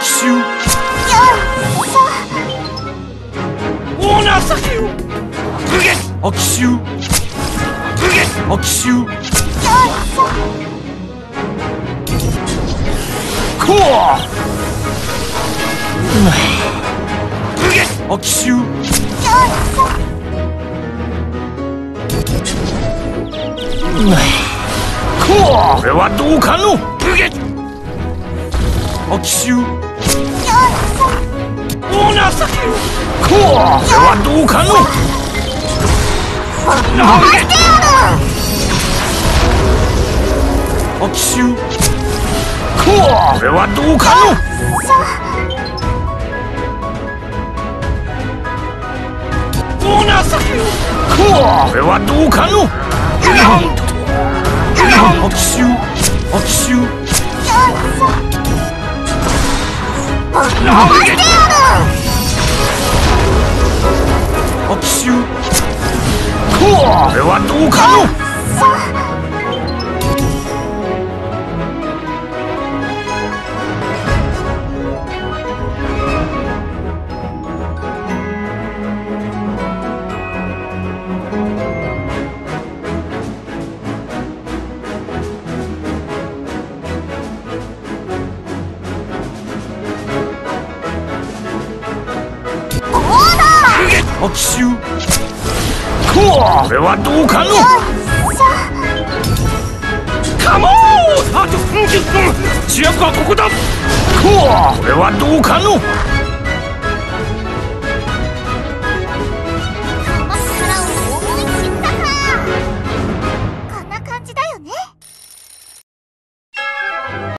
奇襲武芸あ奇襲武芸あ奇襲よっこう武芸あ奇襲よっこれはどうかの?武芸あ奇襲お情けこうはどうかの?投げお奇襲こうはどうかの？お情けこうはどうかの？お奇襲お奇れはどうかの？奇襲これはどうかの？カモン！あと30分。主役はここだ。これはどうかの？